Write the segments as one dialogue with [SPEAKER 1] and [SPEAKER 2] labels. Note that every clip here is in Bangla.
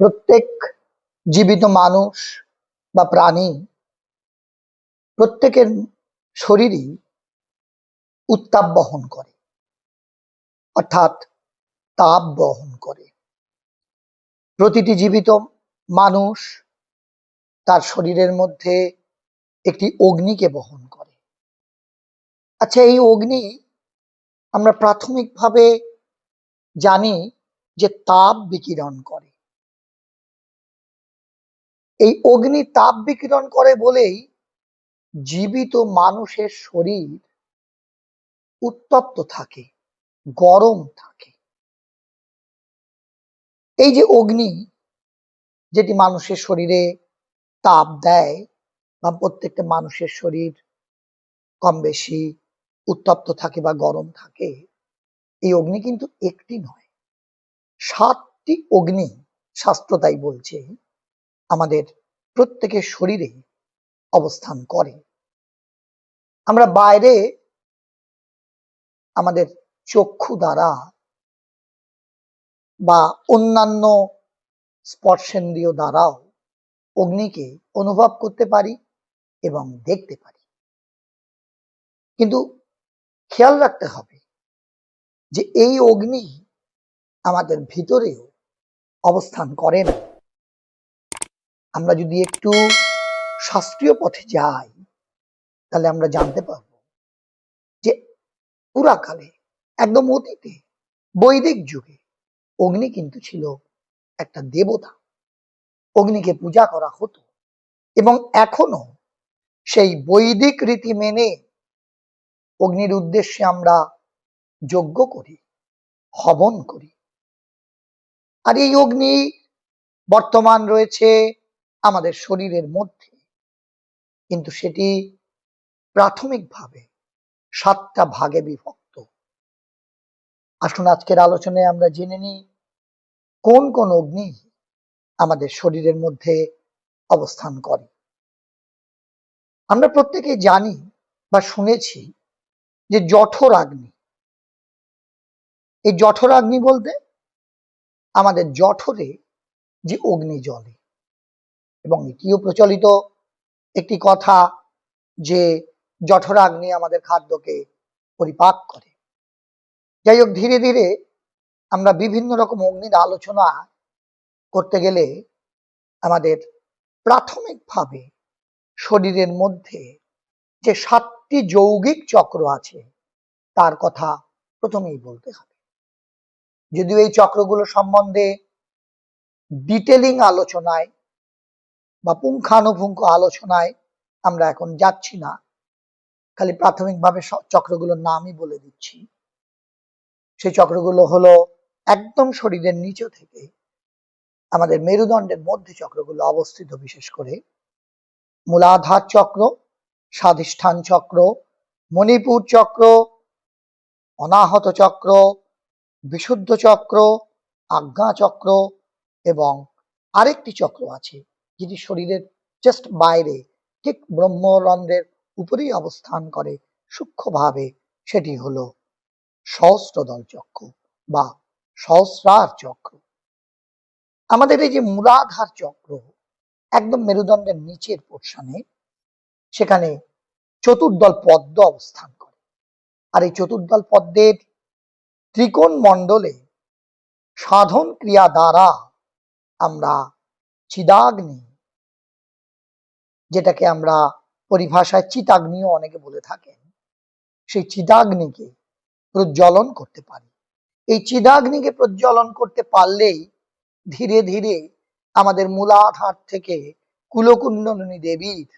[SPEAKER 1] প্রত্যেক জীবিত মানুষ বা প্রাণী প্রত্যেকের শরীরই উত্তাপ বহন করে, অর্থাৎ তাপ বহন করে। প্রতিটি জীবিত মানুষ তার শরীরের মধ্যে একটি অগ্নিকে বহন করে। আচ্ছা এই অগ্নি আমরা প্রাথমিকভাবে জানি যে তাপ বিকিরণ করে। এই অগ্নি তাপ বিকিরণ করে বলেই জীবিত মানুষের শরীর উত্তপ্ত থাকে, গরম থাকে। এই যে অগ্নি, যেটি মানুষের শরীরে তাপ দেয় বা প্রত্যেকটা মানুষের শরীর কম বেশি উত্তপ্ত থাকে বা গরম থাকে, এই অগ্নি কিন্তু একটি নয়, সাতটি অগ্নি, শাস্ত্র তাই বলছে আমাদের প্রত্যেকের শরীরে অবস্থান করে। আমরা বাইরে আমাদের চক্ষু দ্বারা বা অন্যান্য স্পর্শেন্দ্রীয় দ্বারাও অগ্নিকে অনুভব করতে পারি এবং দেখতে পারি। কিন্তু খেয়াল রাখতে হবে যে এই অগ্নি আমাদের ভিতরেও অবস্থান করে না। আমরা যদি একটু শাস্ত্রীয় পথে যাই, তাহলে আমরা জানতে পারব যে পুরাকালে, একদম অতীতে, বৈদিক যুগে অগ্নি কিন্তু ছিল একটা দেবতা। অগ্নিকে পূজা করা হতো এবং এখনও সেই বৈদিক রীতি মেনে অগ্নির উদ্দেশ্যে আমরা যজ্ঞ করি, হবন করি। আর এই অগ্নি বর্তমান রয়েছে আমাদের শরীরের মধ্যে। কিন্তু সেটি প্রাথমিকভাবে সাতটা ভাগে বিভক্ত। আসুন আজকের আলোচনায় আমরা জেনে নিই, কোন কোন অগ্নি আমাদের শরীরের মধ্যে অবস্থান করে। আমরা প্রত্যেকে জানি বা শুনেছি যে জঠর আগ্নি। এই জঠর আগ্নি বলতে আমাদের জঠরে যে অগ্নি জ্বলে এবং এটিও প্রচলিত একটি কথা যে জঠরাগ্নি আমাদের খাদ্যকে পরিপাক করে। যাই হোক, ধীরে ধীরে আমরা বিভিন্ন রকম অগ্নির আলোচনা করতে গেলে আমাদের প্রাথমিকভাবে শরীরের মধ্যে যে সাতটি যৌগিক চক্র আছে, তার কথা প্রথমেই বলতে হবে। যদিও এই চক্রগুলো সম্বন্ধে ডিটেলিং আলোচনায় বা পুঙ্খানুপুঙ্খ আলোচনায় আমরা এখন যাচ্ছি না। খালি প্রাথমিকভাবে চক্রগুলোর নামই বলে দিচ্ছি। সেই চক্রগুলো হলো একদম শরীরের নিচে থেকে আমাদের মেরুদণ্ডের মধ্যে চক্রগুলো অবস্থিত বিশেষ করে। মূলাধার চক্র, স্বাধিষ্ঠান চক্র, মণিপুর চক্র, অনাহত চক্র, বিশুদ্ধ চক্র, আজ্ঞা চক্র এবং আরেকটি চক্র আছে যেটি শরীরের জাস্ট বাইরে, ঠিক ব্রহ্মরন্ধ্রের উপরেই অবস্থান করে সূক্ষ্মভাবে, সেটি হল সহস্রদল চক্র বা সহস্রার চক্র। আমাদের এই যে মূলাধার চক্র, একদম মেরুদণ্ডের নিচের পোর্শনে সেখানে চতুর্দল পদ্ম অবস্থান করে। আর এই চতুর্দল পদ্মের ত্রিকোণ মণ্ডলে সাধন ক্রিয়া দ্বারা আমরা চিদাগ্নি যেটাকে আমরা পরিভাষায় চিতাগ্নিও অনেকে বলে থাকেন। সেই চিদাগ্নিকে প্রজ্বলন করতে পারি। এই চিদাগ্নিকে প্রজ্বলন করতে পারলেই ধীরে ধীরে আমাদের মূলাধার থেকে কুলকুণ্ডলিনী দেবীর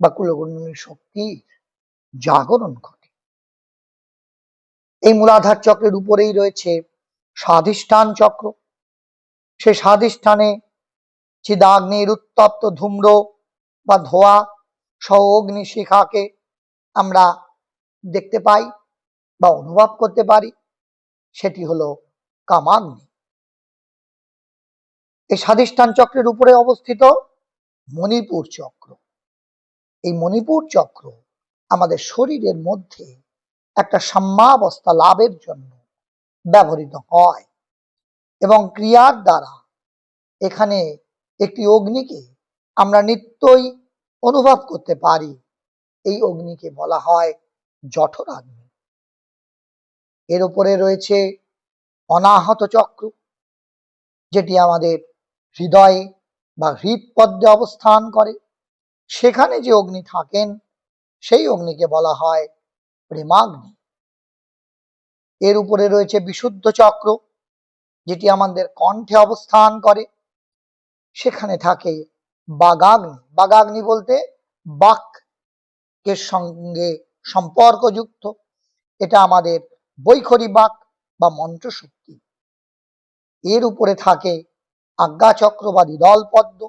[SPEAKER 1] বা কুলকুণ্ডলিনী শক্তির জাগরণ ঘটে। এই মূলাধার চক্রের উপরেই রয়েছে স্বাধিষ্ঠান চক্র। সে স্বাধিষ্ঠানে চিদাগ্নির উত্তপ্ত ধূম্র বা ধোয়া সহ অগ্নি শিখাকে আমরা দেখতে পাই বা অনুভব করতে পারি, সেটি হলো কামাগ্নি। এই স্বাধিষ্ঠান চক্রের উপরে অবস্থিত মণিপুর চক্র। এই মণিপুর চক্র আমাদের শরীরের মধ্যে একটা সাম্যাবস্থা লাভের জন্য ব্যবহৃত হয় এবং ক্রিয়ার দ্বারা এখানে একটি অগ্নিকে আমরা নিত্যই অনুভব করতে পারি। এই অগ্নিকে বলা হয় জঠরাগ্নি এর উপরে রয়েছে অনাহত চক্র, যেটি আমাদের হৃদয়ে বা হৃদপদ্মে অবস্থান করে। সেখানে যে অগ্নি থাকেন, সেই অগ্নিকে বলা হয় প্রেমাগ্নি। এর উপরে রয়েছে বিশুদ্ধ চক্র, যেটি আমাদের কণ্ঠে অবস্থান করে। সেখানে থাকে বাগাগ্নি। বাগাগ্নি বলতে বাক্যের সঙ্গে সম্পর্কযুক্ত। এটা আমাদের বৈখরি বাক বা মন্ত্রশক্তি। এর উপরে থাকে আজ্ঞাচক্র বা দ্বিদল পদ্ম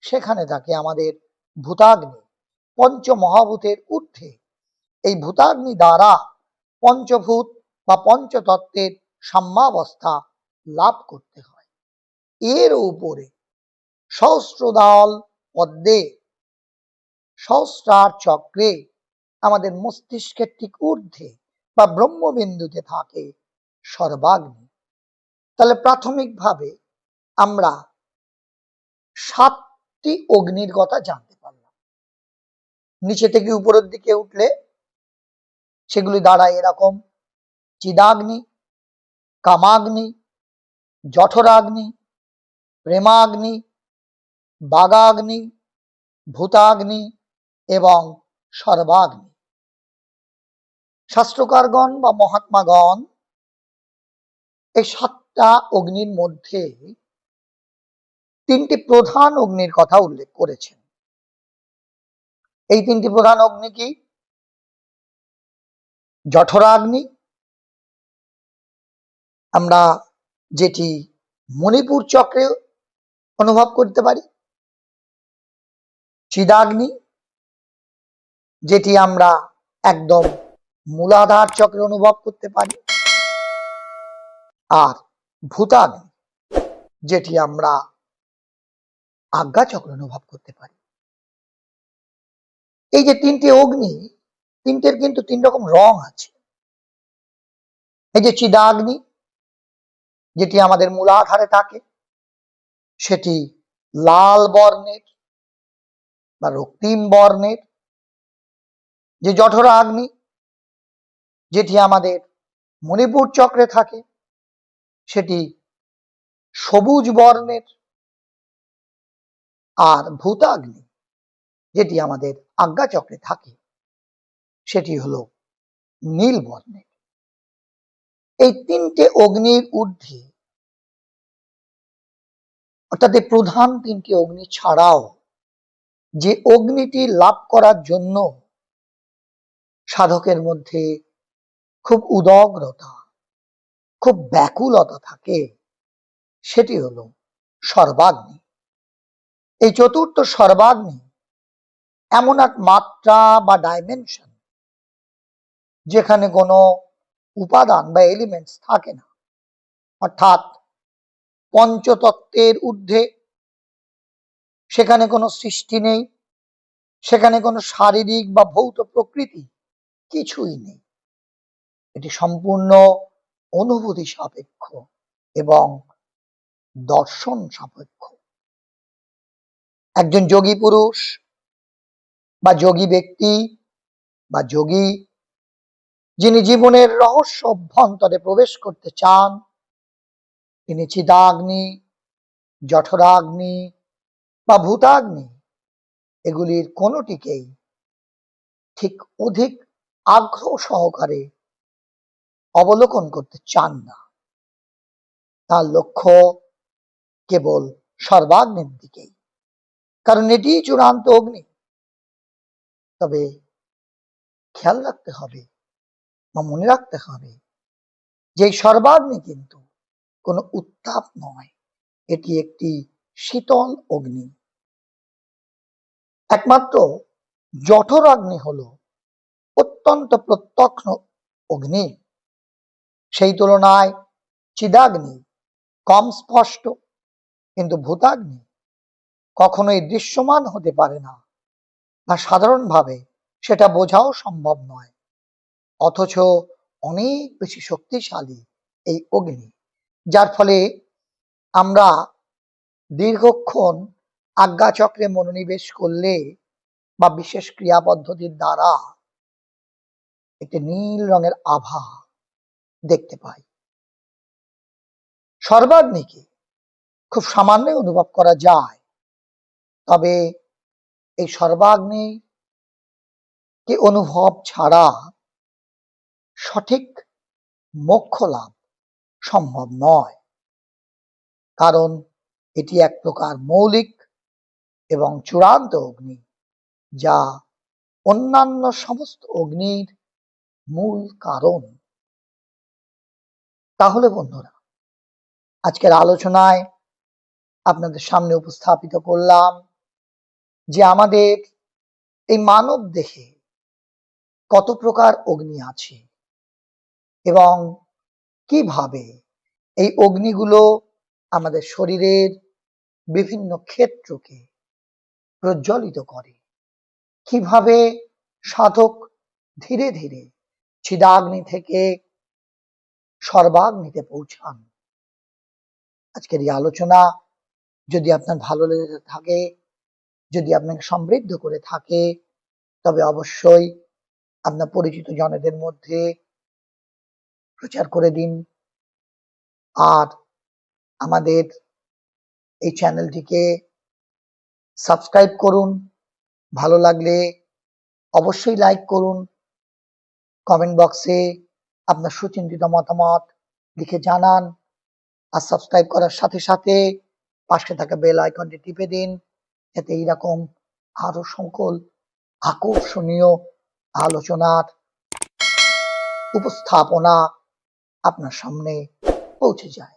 [SPEAKER 1] সেখানে থাকে আমাদের ভূতাগ্নি। পঞ্চ মহাভূতের ঊর্ধ্বে। এই ভূতাগ্নি দ্বারা পঞ্চভূত বা পঞ্চতত্ত্বের সাম্যাবস্থা লাভ করতে হয়। এর উপরে সহস্রদল পদ্মে, সহস্রার চক্রে আমাদের মস্তিষ্কের ঠিক ঊর্ধ্বে বা ব্রহ্মবিন্দুতে থাকে সর্বাগ্নি। তাহলে প্রাথমিকভাবে আমরা সাতটি অগ্নির কথা জানতে পারলাম। নিচে থেকে উপরের দিকে উঠলে সেগুলি দাঁড়ায় এরকম, চিদাগ্নি, কামাগ্নি, জঠরাগ্নি, প্রেমাগ্নি বাগাগ্নি, ভূতাগ্নি এবং সর্বাগ্নি। শাস্ত্রকারগণ বা মহাত্মাগণ এই সাতটা অগ্নির মধ্যে তিনটি প্রধান অগ্নির কথা উল্লেখ করেছেন। এই তিনটি প্রধান অগ্নি কি? জঠরাগ্নি। আমরা যেটি মণিপুর চক্রে অনুভব করতে পারি। চিদাগ্নি, যেটি আমরা একদম মূলাধার চক্রে অনুভব করতে পারি, আর ভূতাগ্নি যেটি আমরা আজ্ঞা চক্রে অনুভব করতে পারি। এই যে তিনটি অগ্নি, তিনটের কিন্তু তিন রকম রং আছে। এই যে চিদাগ্নি, যেটি আমাদের মূলাধারে থাকে, সেটি লাল বর্ণের বা রক্তিম বর্ণের যে জঠরা আগ্নি, যেটি আমাদের মণিপুর চক্রে থাকে, সেটি সবুজ বর্ণের আর ভূতাগ্নি যেটি আমাদের আজ্ঞা চক্রে থাকে, সেটি হলো নীল বর্ণের। এই তিনটে অগ্নির ঊর্ধ্বে, অর্থাৎ প্রধান তিনটি অগ্নি ছাড়াও যে অগ্নিটি লাভ করার জন্য সাধকের মধ্যে খুব উদগ্রতা, খুব ব্যাকুলতা থাকে, সেটি হল সর্বাগ্নি। এই চতুর্থ সর্বাগ্নি এমন এক মাত্রা বা ডাইমেনশন যেখানে কোনো উপাদান বা এলিমেন্টস থাকে না। অর্থাৎ পঞ্চতত্ত্বের ঊর্ধ্বে সেখানে কোনো সৃষ্টি নেই, সেখানে কোনো শারীরিক বা ভৌত প্রকৃতি কিছুই নেই। এটি সম্পূর্ণ অনুভূতি সাপেক্ষ এবং দর্শন সাপেক্ষ। একজন যোগী পুরুষ বা যোগী ব্যক্তি বা যোগী যিনি জীবনের রহস্য অভ্যন্তরে প্রবেশ করতে চান, তিনি চিদাগ্নি, জঠরাগ্নি বা ভূতাগ্নি, এগুলির কোনোটিকেই ঠিক অধিক আগ্রহ সহকারে অবলোকন করতে চান না। তার লক্ষ্য কেবল সর্বাগ্নির দিকেই। কারণ এটি চূড়ান্ত অগ্নি। তবে খেয়াল রাখতে হবে বা মনে রাখতে হবে যে সর্বাগ্নি কিন্তু কোনো উত্তাপ নয়। এটি একটি শীতল অগ্নি। একমাত্র জঠর অগ্নি হলো অত্যন্ত প্রত্যক্ষ অগ্নি। সেই তুলনায় চিদাগ্নি কম স্পষ্ট, কিন্তু ভূতাগ্নি কখনোই দৃশ্যমান হতে পারে না বা সাধারণভাবে সেটা বোঝাও সম্ভব নয়। অথচ অনেক বেশি শক্তিশালী এই অগ্নি, যার ফলে আমরা দীর্ঘক্ষণ আজ্ঞাচক্রে মনোনিবেশ করলে বা বিশেষ ক্রিয়া পদ্ধতির দ্বারা একটি নীল রঙের আভা দেখতে পাই। সর্বাগ্নিকে খুব সামান্যই অনুভব করা যায়, তবে এই সর্বাগ্নি কে অনুভব ছাড়া সঠিক মোক্ষ লাভ সম্ভব নয়। কারণ এটি এক প্রকার মৌলিক এবং চূড়ান্ত অগ্নি, যা অন্যান্য সমস্ত অগ্নির মূল কারণ। তাহলে বন্ধুরা, আজকের আলোচনায় আপনাদের সামনে উপস্থাপিত করলাম যে আমাদের এই মানব দেহে কত প্রকার অগ্নি আছে এবং কীভাবে এই অগ্নিগুলো আমাদের শরীরের বিভিন্ন ক্ষেত্রকে প্রজ্বলিত করে। কীভাবে সাধক ধীরে ধীরে ছিদাগ্নি থেকে সর্বাগ্নিতে পৌঁছান? আজকের এই আলোচনা যদি আপনার ভালো লেগে থাকে, যদি আপনাকে সমৃদ্ধ করে থাকে, তবে অবশ্যই আপনার পরিচিত জনেদের মধ্যে প্রচার করে দিন। আর আমাদের এই চ্যানেলটিকে সাবস্ক্রাইব করুন। ভালো লাগলে অবশ্যই লাইক করুন। কমেন্ট বক্সে আপনার সুচিন্তিত মতামত লিখে জানান আর সাবস্ক্রাইব করার সাথে সাথে পাশে থাকা বেল আইকনটি টিপে দিন। যাতে এইরকম আরও সকল, আকর্ষণীয় আলোচনার উপস্থাপনা আপনার সামনে পৌঁছে যায়।